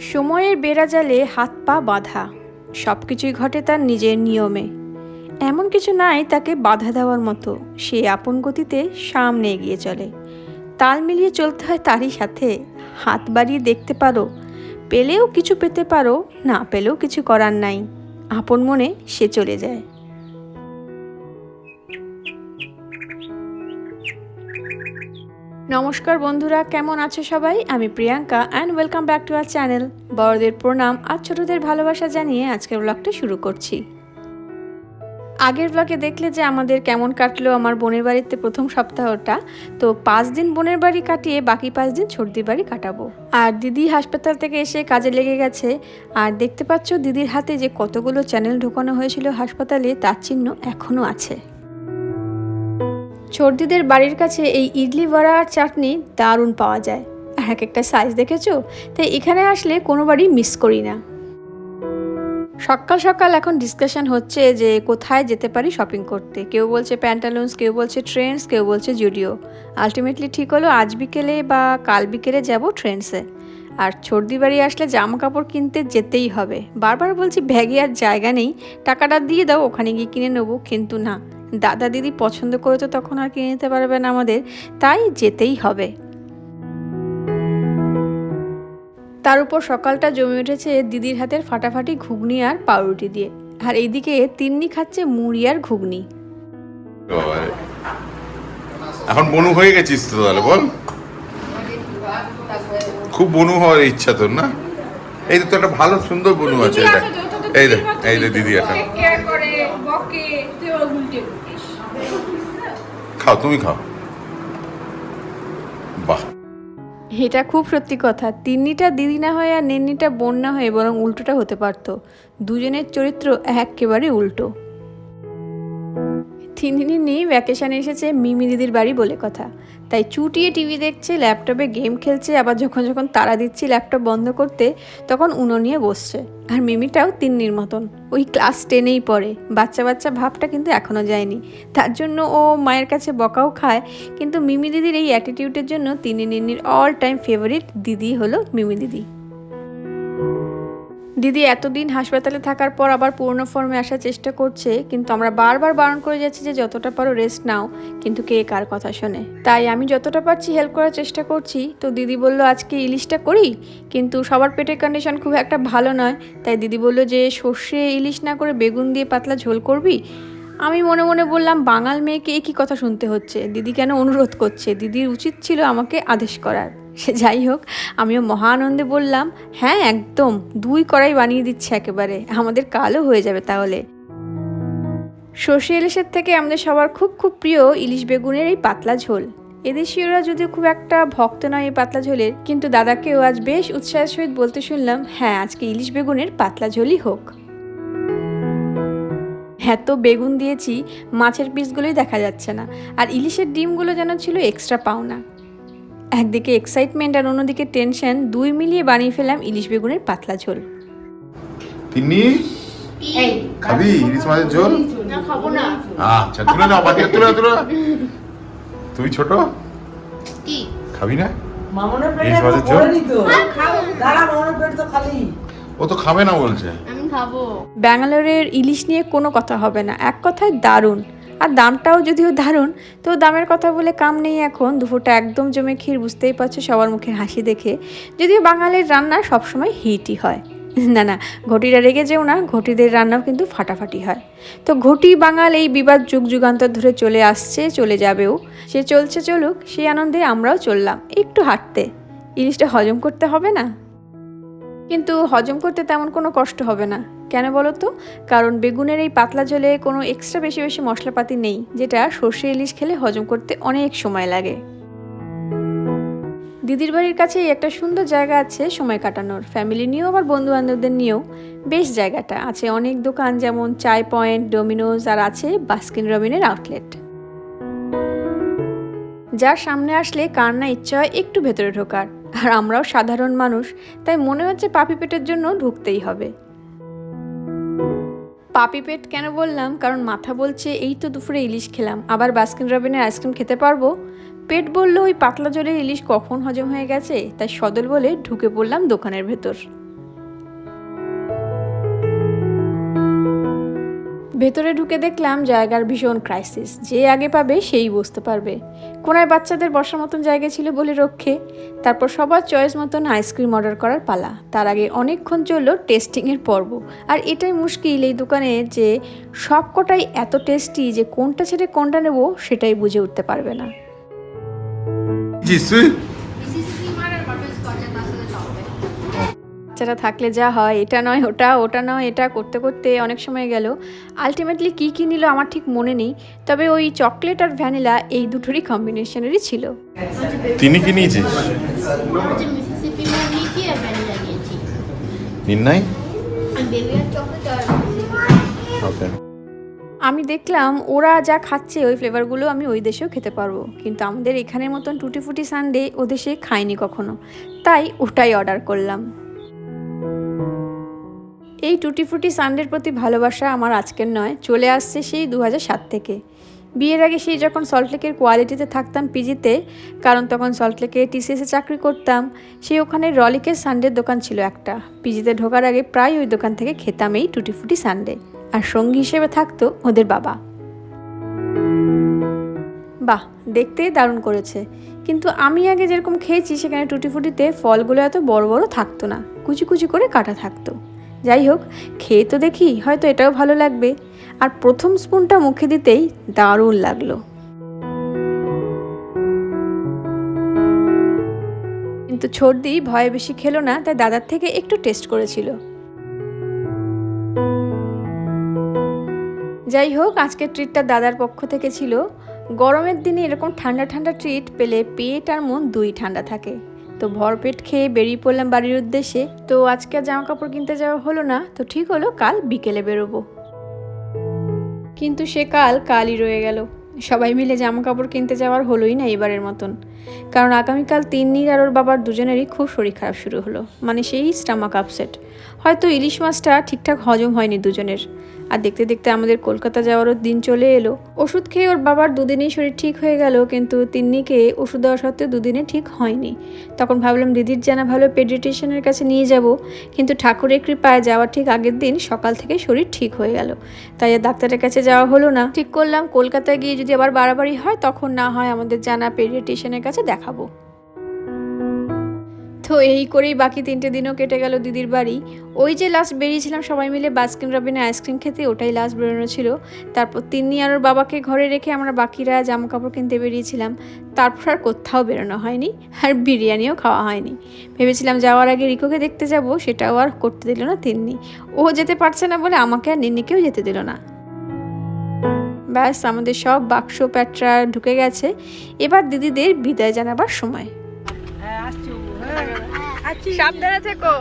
সময়ের বেড়াজালে হাত পা বাঁধা। সব কিছুই ঘটে তার নিজের নিয়মে। এমন কিছু নাই তাকে বাধা দেওয়ার মতো। সে আপন গতিতে সামনে এগিয়ে চলে। তাল মিলিয়ে চলতে হয় তারই সাথে। হাত বাড়িয়ে দেখতে পারো। পেলেও কিছু পেতে পারো, না পেলেও কিছু করার নাই। আপন মনে সে চলে যায়। নমস্কার বন্ধুরা, কেমন আছো সবাই? আমি Priyanka and welcome back to our channel বড়দের প্রণাম আর ছোটদের ভালোবাসা জানিয়ে আজকের ব্লগটা শুরু করছি। আগের ব্লগে দেখলে যে আমাদের কেমন কাটলো আমার বোনের বাড়িতে প্রথম সপ্তাহটা, তো পাঁচ দিন বোনের বাড়ি কাটিয়ে বাকি পাঁচ দিন ছোটদির বাড়ি কাটাবো। আর দিদি হাসপাতাল থেকে এসে কাজে লেগে গেছে, আর দেখতে পাচ্ছ দিদির হাতে যে কতগুলো চ্যানেল ঢোকানো হয়েছিল হাসপাতালে, তার চিহ্ন এখনও আছে। ছর্দিদের বাড়ির কাছে এই ইডলি বড়া আর চাটনি দারুণ পাওয়া যায়। আর এক একটা সাইজ দেখেছ? তাই এখানে আসলে কোনো বাড়ি মিস করি না। সকাল সকাল এখন ডিসকাশন হচ্ছে যে কোথায় যেতে পারি শপিং করতে। কেউ বলছে প্যান্টালুন্স কেউ বলছে ট্রেন্ডস কেউ বলছে জুডিও আলটিমেটলি ঠিক হলো আজ বিকেলে বা কাল বিকেলে যাব ট্রেন্ডসে আর সর্দি বাড়ি আসলে জামা কাপড় কিনতে যেতেই হবে। বারবার বলছি ব্যাগে আর জায়গা নেই। টাকাটা দিয়ে দাও, ওখানে গিয়ে কিনে নেব। কিন্তু না, দাদা দিদি পছন্দ করে তো তখন আর কিনে নিতে পারবে না আমাদের, তাই যেতেই হবে। তার উপর সকালটা জমে উঠেছে দিদির হাতের ফাটাফাটি ঘুগনি আর পাউরুটি দিয়ে। আর এইদিকে তিন্নি খাচ্ছে মুড়ি আর ঘুগনি। এখন বনু হয়ে গেছিস তো তাহলে, বল। খুব বনু হওয়ার ইচ্ছা তোর না? এই তো একটা ভালো সুন্দর বনু আছে এটা এই দেখ এই দেখ দিদি একটা খাও তুমি খাও। বাহ। এটা খুব সত্যি কথা। তিন্নিটা দিদি না হয়ে আর নেন্নিটা বোন না হয়ে বরং উল্টোটা হতে পারতো। দুজনের চরিত্র একেবারে উল্টো। তিন্নি নিয়ে ভ্যাকেশানে এসেছে মিমি দিদির বাড়ি বলে কথা। তাই চুটিয়ে টিভি দেখছে, ল্যাপটপে গেম খেলছে, আবার যখন যখন তারা দিচ্ছি ল্যাপটপ বন্ধ করতে, তখন উনো নিয়ে বসছে। আর মিমিটাও তিন্নির মতন। ওই ক্লাস টেনেই পড়ে। বাচ্চা বাচ্চা ভাবটা কিন্তু এখনও যায়নি। তার জন্য ও মায়ের কাছে বকাও খায়, কিন্তু মিমি দিদির এই অ্যাটিটিউডের জন্য তিনি নিন্নির অল টাইম ফেভারিট দিদি হলো মিমি দিদি। দিদি এতদিন হাসপাতালে থাকার পর আবার পুরনো ফর্মে আসার চেষ্টা করছে, কিন্তু আমরা বারবার বারণ করে যাচ্ছি যে যতটা পারো রেস্ট নাও, কিন্তু কে কার কথা শোনে? তাই আমি যতটা পারছি হেল্প করার চেষ্টা করছি। তো দিদি বলল, আজকে ইলিশটা করি? কিন্তু সবার পেটের কন্ডিশন খুব একটা ভালো নয়। তাই দিদি বলল, যে সর্ষে ইলিশ না করে বেগুন দিয়ে পাতলা ঝোল করবি? আমি মনে মনে বললাম, বাঙাল মেয়েকে একই কথা শুনতে হচ্ছে। দিদি কেন অনুরোধ করছে? দিদির উচিত ছিল আমাকে আদেশ করার। সে যাই হোক, আমিও মহা আনন্দে বললাম হ্যাঁ একদম, দুই কড়াই বানিয়ে দিচ্ছে একেবারে, আমাদের কালও হয়ে যাবে তাহলে। সর্ষে ইলিশের থেকে আমাদের সবার খুব খুব প্রিয় ইলিশ বেগুনের এই পাতলা ঝোল। এদেশীয়রা যদিও খুব একটা ভক্ত নয় এই পাতলা ঝোলের, কিন্তু দাদাকেও আজ বেশ উৎসাহের সহিত বলতে শুনলাম হ্যাঁ আজকে ইলিশ বেগুনের পাতলা ঝোলই হোক। হ্যাঁ তো বেগুন দিয়েছি, মাছের পিসগুলোই দেখা যাচ্ছে না, আর ইলিশের ডিমগুলো যেন ছিল এক্সট্রা পাওনা। একদিকে এক্সাইটমেন্ট আর অন্যদিকে টেনশন দুই মিলিয়ে বানিয়ে ফেলাম ইলিশ বেগুনের পাতলা ঝোল। তিন্নি? খাবি ইলিশ মাছের ঝোল? না খাব না। আচ্ছা তুলে নাও বাকি তুলে তুলে তুই ছোট? কি? খাবি না? মামনের ইলিশ পেটে নিত দাঁড়া মামনের পেট তো খালি। ও তো খাবে না বলছে। আমি খাব। ব্যাঙ্গালোরের ইলিশ নিয়ে কোনো কথা হবে না। এক কথায় দারুণ। আর দামটাও যদিও দারুণ, তো দামের কথা বলে কাম নেই এখন। দুপুরটা একদম জমে ক্ষীর, বুঝতেই পারছ, সবার মুখের হাসি দেখে। যদিও বাঙালির রান্না সবসময় হিটই হয়। না না, ঘটিরা রেগে যেও না, ঘটিদের রান্নাও কিন্তু ফাটাফাটি হয়। তো ঘটি বাঙাল এই বিবাদ যুগ যুগান্তর ধরে চলে আসছে, চলে যাবেও। সে চলছে চলুক সেই আনন্দে আমরাও চললাম, একটু হাঁটতে। ইলিশটা হজম করতে হবে না। কিন্তু হজম করতে তেমন কোনো কষ্ট হবে না। কেন বলো তো? কারণ বেগুনের এই পাতলা ঝোলে কোনো এক্সট্রা বেশি বেশি মশলাপাতি নেই, যেটা সর্ষে ইলিশ খেলে হজম করতে অনেক সময় লাগে। দিদির বাড়ির কাছেই একটা সুন্দর জায়গা আছে সময় কাটানোর। ফ্যামিলি নিয়েও আবার বন্ধু বান্ধবদের নিয়েও বেশ জায়গাটা। আছে অনেক দোকান যেমন চাই পয়েন্ট ডোমিনোজ আর আছে বাস্কিন রবিনের আউটলেট যার সামনে আসলে কার না ইচ্ছা হয় একটু ভেতরে ঢোকার। আর আমরাও সাধারণ মানুষ, তাই মনে হচ্ছে পাপি পেটের জন্য ঢুকতেই হবে। পাপি পেট কেন বললাম? কারণ মাথা বলছে, এই তো দুপুরে ইলিশ খেলাম। আবার বাস্কিন রবিনের আইসক্রিম খেতে পারব? পেট বলল, ওই পাতলা জলের ইলিশ কখন হজম হয়ে গেছে? তাই সদল বলে ঢুকে পড়লাম দোকানের ভেতর। ভেতরে ঢুকে দেখলাম জায়গার ভীষণ ক্রাইসিস যে আগে পাবে সেই বুঝতে পারবে। কোনায় বাচ্চাদের বসার মতন জায়গা ছিল বলে রক্ষে। তারপর সবার চয়েস মতন আইসক্রিম অর্ডার করার পালা। তার আগে অনেকক্ষণ চলল টেস্টিংয়ের পর্ব। আর এটাই মুশকিল এই দোকানে যে সব কটাই এত টেস্টি যে কোনটা ছেড়ে কোনটা নেব সেটাই বুঝে উঠতে পারবে না জি সুইট মিসিসিপি মার আর বাটার স্কচ আর তার সাথে চকলেট বাচ্চারা থাকলে যা হয় এটা নয় ওটা ওটা নয় এটা করতে করতে অনেক সময় গেল। আলটিমেটলি কী কী নিল আমার ঠিক মনে নেই তবে ওই চকলেট আর ভ্যানিলা এই দুটোরই কম্বিনেশনেরই ছিল। তিনি কি নিয়েছিস? ওকে আমি দেখলাম ওরা যা খাচ্ছে ওই ফ্লেভারগুলো আমি ওই দেশেও খেতে পারব। কিন্তু আমাদের এখানের মতন টুটি ফুটি সানডে ও দেশে খাইনি কখনো। তাই ওটাই অর্ডার করলাম। এই টুটি ফুটি সানডের প্রতি ভালোবাসা আমার আজকের নয়। চলে আসছে সেই দু থেকে। বিয়ের আগে সেই যখন সল্টলেকের কোয়ালিটিতে থাকতাম পিজিতে কারণ তখন সল্টলেকে টিসিএসে চাকরি করতাম, সেই ওখানে রলিকের সানডের দোকান ছিল একটা। পিজিতে ঢোকার আগে প্রায় ওই দোকান থেকে খেতাম এই টুটি ফুটি সানডে। আর সঙ্গী হিসেবে থাকতো ওদের বাবা। বাহ দেখতে দারুণ করেছে। কিন্তু আমি আগে যেরকম খেয়েছি, সেখানে টুটি ফুটিতে ফলগুলো এত বড় বড় থাকতো না। কুচি কুচি করে কাটা থাকতো। যাই হোক, খেয়ে তো দেখি, হয়তো এটাও ভালো লাগবে। আর প্রথম স্পুনটা মুখে দিতেই দারুণ লাগল। কিন্তু ছর্দি ভয়ে বেশি খেলো না, তাই দাদার থেকে একটু টেস্ট করেছিল। যাই হোক, আজকের ট্রিটটা দাদার পক্ষ থেকে ছিল। গরমের দিনে এরকম ঠান্ডা ঠান্ডা ট্রিট পেলে পেট আর মন দুই ঠান্ডা থাকে। তো ভরপেট খেয়ে বেরিয়ে পড়লাম বাড়ির উদ্দেশ্যে। তো আজকে জামা কাপড় কিনতে যাওয়া হলো না, তো ঠিক হলো কাল বিকেলে বেরোবো। কিন্তু সে কাল কালই রয়ে গেল। সবাই মিলে জামা কাপড় কিনতে যাওয়ার হলোই না এবারের মতন। কারণ আগামীকাল তিন্নির আর ওর বাবার দুজনেরই খুব শরীর খারাপ শুরু হলো। মানে সেই স্টামাক আপসেট। হয়তো ইলিশ মাছটা ঠিকঠাক হজম হয়নি দুজনের। আর দেখতে দেখতে আমাদের কলকাতা যাওয়ারও দিন চলে এলো। ওষুধ খেয়ে ওর বাবার দুদিনেই শরীর ঠিক হয়ে গেল, কিন্তু তিন্নিকে ওষুধ দেওয়া সত্ত্বেও দুদিনে ঠিক হয়নি। তখন ভাবলাম, দিদির জানা ভালো পেডিট্রিশিয়ানের কাছে নিয়ে যাব। কিন্তু ঠাকুরের কৃপায় যাওয়ার ঠিক আগের দিন সকাল থেকে শরীর ঠিক হয়ে গেল। তাই আর ডাক্তারের কাছে যাওয়া হলো না। ঠিক করলাম, কলকাতায় গিয়ে যদি আবার বাড়াবাড়ি হয়, তখন না হয় আমাদের জানা পেডিট্রিশিয়ানের কাছে দেখাবো। তো এই করেই বাকি তিনটে দিনও কেটে গেল দিদির বাড়ি। ওই যে লাস্ট বেরিয়েছিলাম সবাই মিলে বাস্কিন রবিনে আইসক্রিম খেতে, ওটাই লাস্ট বেরোনো ছিল। তারপর তিন্নি আর ওর বাবাকে ঘরে রেখে আমরা বাকিরা জামা কাপড় কিনতে বেরিয়েছিলাম। তারপর আর কোথাও বেরোনো হয়নি, আর বিরিয়ানিও খাওয়া হয়নি। ভেবেছিলাম যাওয়ার আগে রিকোকে দেখতে যাব, সেটাও আর করতে দিল না তিন্নি। ও যেতে পারছে না বলে আমাকে আর নিন্নিকেও যেতে দিল না। ব্যাস আমাদের সব বাক্স প্যাটরা ঢুকে গেছে। এবার দিদিদের বিদায় জানাবার সময়। হ্যাঁ হ্যাঁ সাবধানে থেকো।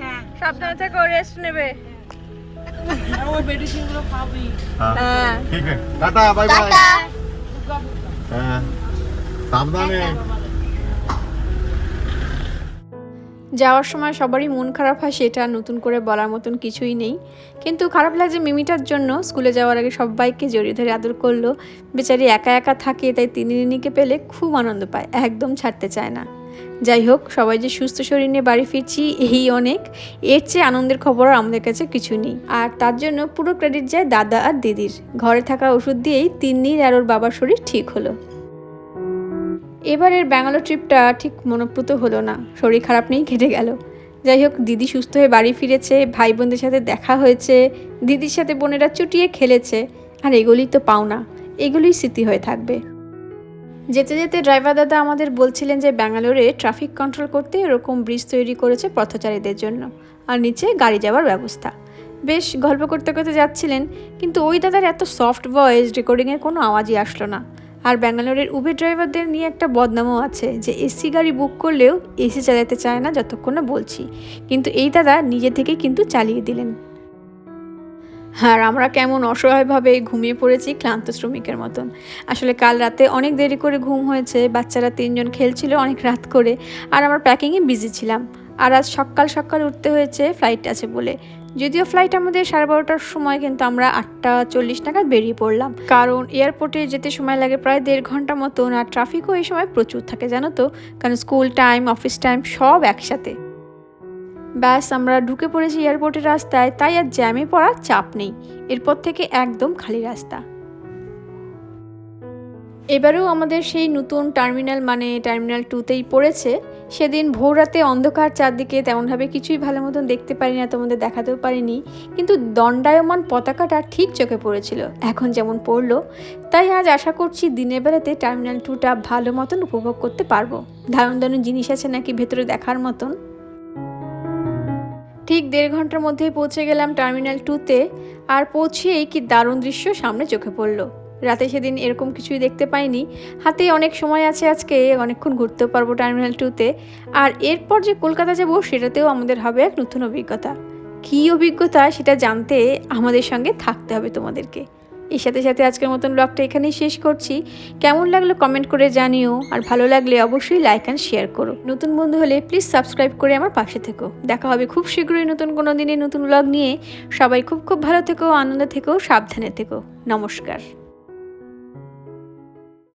হ্যাঁ। সাবধানে থেকো রেস্ট নেবে। ওই বাই গুলো হ্যাঁ ठीक যাওয়ার সময় সবারই মন খারাপ হয়, সেটা নতুন করে বলার মতন কিছুই নেই। কিন্তু খারাপ লাগছে মিমিটার জন্য। স্কুলে যাওয়ার আগে সবাইকে জড়িয়ে ধরে আদর করল। বেচারি একা একা থাকে, তাই তিনি নিনিকে পেলে খুব আনন্দ পায়, একদম ছাড়তে চায় না। যাই হোক, সবাই যে সুস্থ শরীর নিয়ে বাড়ি ফিরছি, এই অনেক। এর চেয়ে আনন্দের খবর আমাদের কাছে কিছু নেই। আর তার জন্য পুরো ক্রেডিট যায় দাদা আর দিদির। ঘরে থাকা ওষুধ দিয়েই তিন্নির আর ওর বাবার শরীর ঠিক হলো। এবারের ব্যাঙ্গালোর ট্রিপটা ঠিক মনোপ্রত হলো না। শরীর খারাপ নেই কেটে গেল। যাই হোক, দিদি সুস্থ হয়ে বাড়ি ফিরেছে ভাই বোনদের সাথে দেখা হয়েছে, দিদির সাথে বোনেরা চুটিয়ে খেলেছে, আর এগুলোই তো পাওনা, এগুলোই স্মৃতি হয়ে থাকবে। যেতে যেতে ড্রাইভার দাদা আমাদের বলছিলেন যে ব্যাঙ্গালোরে ট্রাফিক কন্ট্রোল করতে এরকম ব্রিজ তৈরি করেছে পথচারীদের জন্য, আর নিচে গাড়ি যাওয়ার ব্যবস্থা। বেশ গল্প করতে করতে যাচ্ছিলেন, কিন্তু ওই দাদার এত সফট ভয়েস রেকর্ডিংয়ের কোনো আওয়াজই আসলো না। আর ব্যাঙ্গালোরের উবের ড্রাইভারদের নিয়ে একটা বদনামও আছে যে এসি গাড়ি বুক করলেও এসি চালাতে চায় না যতক্ষণ না বলছি। কিন্তু এই দাদা নিজে থেকেই কিন্তু চালিয়ে দিলেন। আর আমরা কেমন অসহায়ভাবে ঘুমিয়ে পড়েছি ক্লান্ত শ্রমিকের মতন। আসলে কাল রাতে অনেক দেরি করে ঘুম হয়েছে, বাচ্চারা তিনজন খেলছিল অনেক রাত করে, আর আমার প্যাকিংয়ে বিজি ছিলাম। আর আজ সকাল সকাল উঠতে হয়েছে ফ্লাইট আছে বলে। যদিও ফ্লাইট আমাদের সাড়ে বারোটার সময়, কিন্তু আমরা আটটা চল্লিশ নাগাদ বেরিয়ে পড়লাম। কারণ এয়ারপোর্টে যেতে সময় লাগে প্রায় দেড় ঘণ্টা মতন, আর ট্রাফিকও এই সময় প্রচুর থাকে, জানো তো? কারণ স্কুল টাইম অফিস টাইম সব একসাথে। ব্যাস, আমরা ঢুকে পড়েছি এয়ারপোর্টের রাস্তায়, তাই আর জ্যামে পড়ার চাপ নেই। এরপর থেকে একদম খালি রাস্তা। এবারেও আমাদের সেই নতুন টার্মিনাল মানে টার্মিনাল টুতেই পড়েছে। সেদিন ভোর রাতে অন্ধকার চারদিকে তেমনভাবে কিছুই ভালো মতন দেখতে পারি না তোমাদের দেখাতেও পারিনি, কিন্তু দণ্ডায়মান পতাকাটা ঠিক চোখে পড়েছিল। এখন যেমন পড়ল, তাই আজ আশা করছি দিনের বেলাতে টার্মিনাল টুটা ভালো মতন উপভোগ করতে পারব। দারুণ দারুণ জিনিস আছে নাকি ভেতরে দেখার মতন? ঠিক দেড় ঘণ্টার মধ্যেই পৌঁছে গেলাম টার্মিনাল টুতে, আর পৌঁছেই কি দারুণ দৃশ্য সামনে চোখে পড়ল। রাতে সেদিন এরকম কিছুই দেখতে পাইনি। হাতে অনেক সময় আছে আজকে, অনেকক্ষণ ঘুরতেও পারব টার্মিনাল টুতে। আর এরপর যে কলকাতা যাব, সেটাতেও আমাদের হবে এক নতুন অভিজ্ঞতা। কী অভিজ্ঞতা সেটা জানতে আমাদের সঙ্গে থাকতে হবে তোমাদেরকে। এর সাথে সাথে আজকের মতন ব্লগটা এখানেই শেষ করছি। কেমন লাগল কমেন্ট করে জানিও। আর ভালো লাগলে অবশ্যই লাইক অ্যান্ড শেয়ার করো। নতুন বন্ধু হলে প্লিজ সাবস্ক্রাইব করে আমার পাশে থেকো। দেখা হবে খুব শীঘ্রই নতুন কোনো দিনে নতুন ব্লগ নিয়ে। সবাই খুব খুব ভালো থেকো, আনন্দ থেকো, সাবধানে থেকো। নমস্কার।